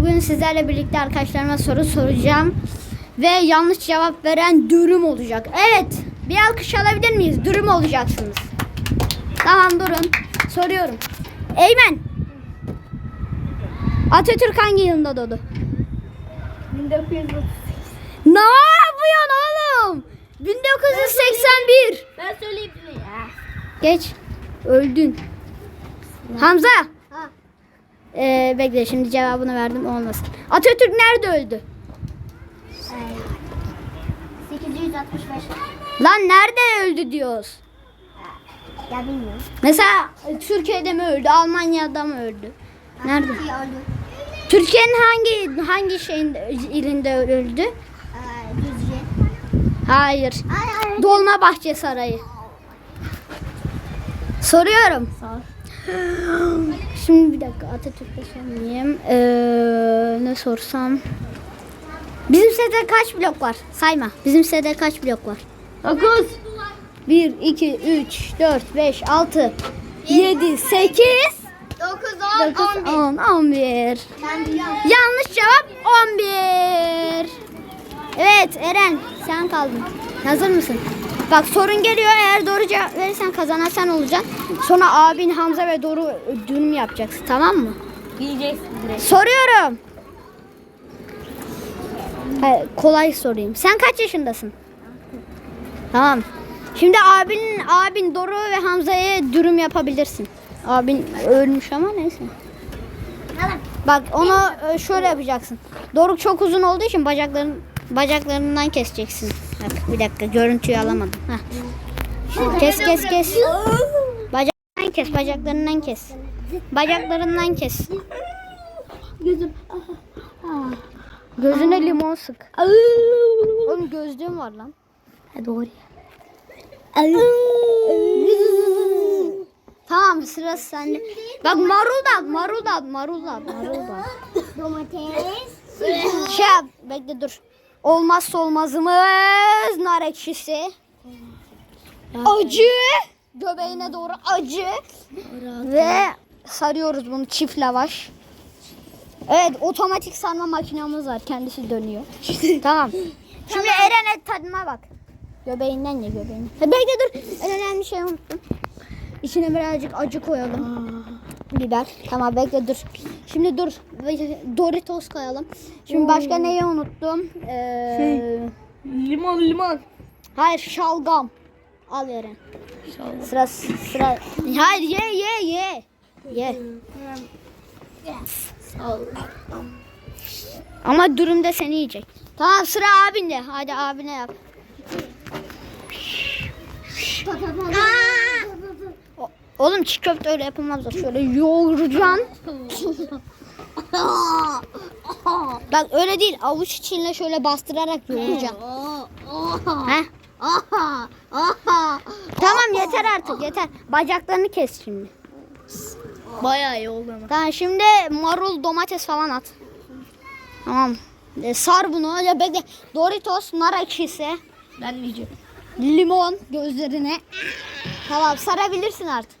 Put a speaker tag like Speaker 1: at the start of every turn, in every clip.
Speaker 1: Bugün sizlerle birlikte arkadaşlarıma soru soracağım. Ve yanlış cevap veren dürüm olacak. Evet. Bir alkış alabilir miyiz? Dürüm olacaksınız. Tamam durun. Soruyorum. Eymen. Atatürk hangi yılında doğdu?
Speaker 2: 1938.
Speaker 1: Ne yapıyorsun oğlum? 1981.
Speaker 2: Ben söyleyeyim ya?
Speaker 1: Geç. Öldün. Hamza. Ee, bekle şimdi cevabını verdim olmasın. Atatürk nerede öldü?
Speaker 2: 865.
Speaker 1: Lan nerede öldü diyoruz?
Speaker 2: Ya bilmiyorum.
Speaker 1: Mesela Türkiye'de mi öldü? Almanya'da mı öldü? Nerede?
Speaker 2: Türkiye öldü.
Speaker 1: Türkiye'nin hangi hangi şeyinde ilinde öldü?
Speaker 2: Ee, Düzce.
Speaker 1: Hayır.
Speaker 2: Ay ay.
Speaker 1: Dolmabahçe Sarayı. Soruyorum.
Speaker 2: Sor.
Speaker 1: Şimdi bir dakika Atatürk'te sormayayım. Ee, ne sorsam? Bizim sitede kaç blok var? Sayma. Bizim sitede kaç blok var?
Speaker 2: 9.
Speaker 1: 1, 2, 3, 4, 5, 6, 7, 8,
Speaker 2: 9,
Speaker 1: 9, 10, 11.
Speaker 2: Ben biliyorum.
Speaker 1: Yanlış cevap 11. Evet Eren sen kaldın. Hazır mısın? Bak sorun geliyor eğer doğru cevap verirsen kazanan sen olacaksın. Sonra abin Hamza ve Doğru dürüm yapacaksın tamam mı?
Speaker 2: Bileceksin direkt.
Speaker 1: Soruyorum. Hayır, kolay sorayım. Sen kaç yaşındasın? Tamam. Şimdi abin abin Doru ve Hamza'ya dürüm yapabilirsin. Abin ölmüş ama neyse. Bak onu e, şöyle yapacaksın. Doruk çok uzun olduğu için bacakların bacaklarından keseceksin. Bak bir dakika görüntüyü alamadım. Heh. Kes kes kes. Bacaklarından kes, bacaklarından kes. Bacaklarından kes.
Speaker 2: Gözüm.
Speaker 1: Gözüne limon sık. Oğlum gözlüğüm var lan.
Speaker 2: Ha doğru.
Speaker 1: Tamam sıra sende. Bak marul da marul da marul da marul da at.
Speaker 2: Domates.
Speaker 1: Şey yap, bekle dur. Olmazsa olmazımız nar ekşisi. Acı. Göbeğine doğru acı. Ve sarıyoruz bunu çift lavaş. Evet otomatik sarma makinamız var. Kendisi dönüyor. tamam. Şimdi Eren et tadına bak. Göbeğinden ye göbeğinden. Ha, bekle dur. En önemli şey unuttum. İçine birazcık acı koyalım. Biber. Tamam bekle dur. Şimdi dur. Doritos koyalım. Şimdi başka neyi unuttum? Ee,
Speaker 2: Limon limon.
Speaker 1: Hayır şalgam. Al Eren. Sıra sıra. Hayır ye ye ye. Ye. Ama dürümde seni yiyecek. Tamam sıra abinde. Hadi abine yap. Oğlum çiğ köfte öyle yapılmaz. da Şöyle yoğuracaksın. Bak öyle değil. Avuç içinle şöyle bastırarak yoğuracaksın. Heh. Tamam yeter artık yeter. Bacaklarını kes şimdi.
Speaker 2: Bayağı iyi oldu ama.
Speaker 1: Tamam şimdi marul domates falan at. Tamam. E, sar bunu. Ya bekle. Doritos, nar ekşisi,
Speaker 2: Ben yiyeceğim.
Speaker 1: Limon gözlerine. Tamam sarabilirsin artık.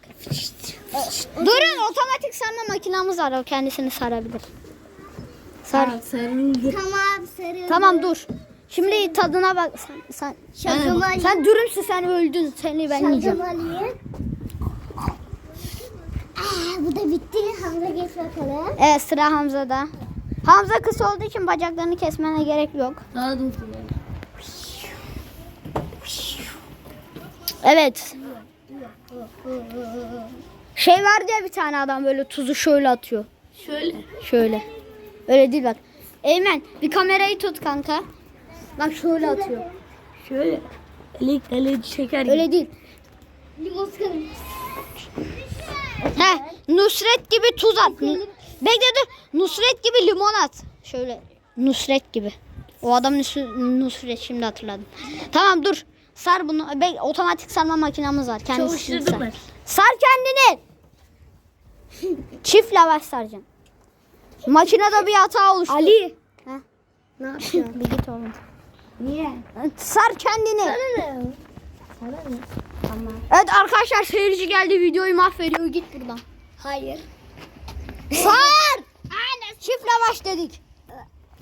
Speaker 1: Durun otomatik sarma makinamız var. O kendisini sarabilir. Sar.
Speaker 2: sarıldı.
Speaker 3: Tamam sarı.
Speaker 1: Tamam dur. Şimdi tadına bak. Sen, sen,
Speaker 3: alayım.
Speaker 1: sen dürümsün sen öldün. Seni ben yiyeceğim.
Speaker 3: Şalgam alayım. Aa, bu da bitti. Hamza geç bakalım.
Speaker 1: Evet sıra Hamza'da. Hamza kısa olduğu için bacaklarını kesmene gerek yok.
Speaker 2: Daha da
Speaker 1: Evet. Şey vardı ya bir tane adam böyle tuzu şöyle atıyor.
Speaker 2: Şöyle.
Speaker 1: Şöyle. Öyle değil bak. Eymen bir kamerayı tut kanka. Bak şöyle atıyor.
Speaker 2: Şöyle. Elik elik şeker gibi.
Speaker 1: Öyle değil. He, Nusret gibi tuz at. Nu- Bekle dur. Nusret gibi limon at. Şöyle Nusret gibi. O adam Nus- Nusret şimdi hatırladım. Tamam dur. Sar bunu. Bek otomatik sarma makinamız var. Kendisini sar.
Speaker 2: ben.
Speaker 1: Sar kendini. Çift lavaş saracaksın. Makinede bir hata oluştu.
Speaker 2: Ali.
Speaker 1: Ha?
Speaker 2: Ne yapıyorsun?
Speaker 1: Bir git oğlum.
Speaker 2: Niye?
Speaker 1: Sar kendini.
Speaker 2: Sana ne?
Speaker 1: Tamam. Evet arkadaşlar seyirci geldi videoyu mahvediyor. Git buradan.
Speaker 2: Hayır.
Speaker 1: Sar. Çift lavaş dedik.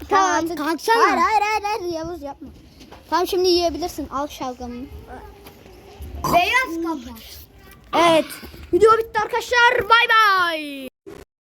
Speaker 1: Tamam.
Speaker 2: kalksana.
Speaker 1: Hayır hayır hayır, hayır Yavuz yapma. Tamam şimdi yiyebilirsin. Al şalgamını.
Speaker 3: Beyaz kafa.
Speaker 1: Evet. Video bitti arkadaşlar. Bay bay.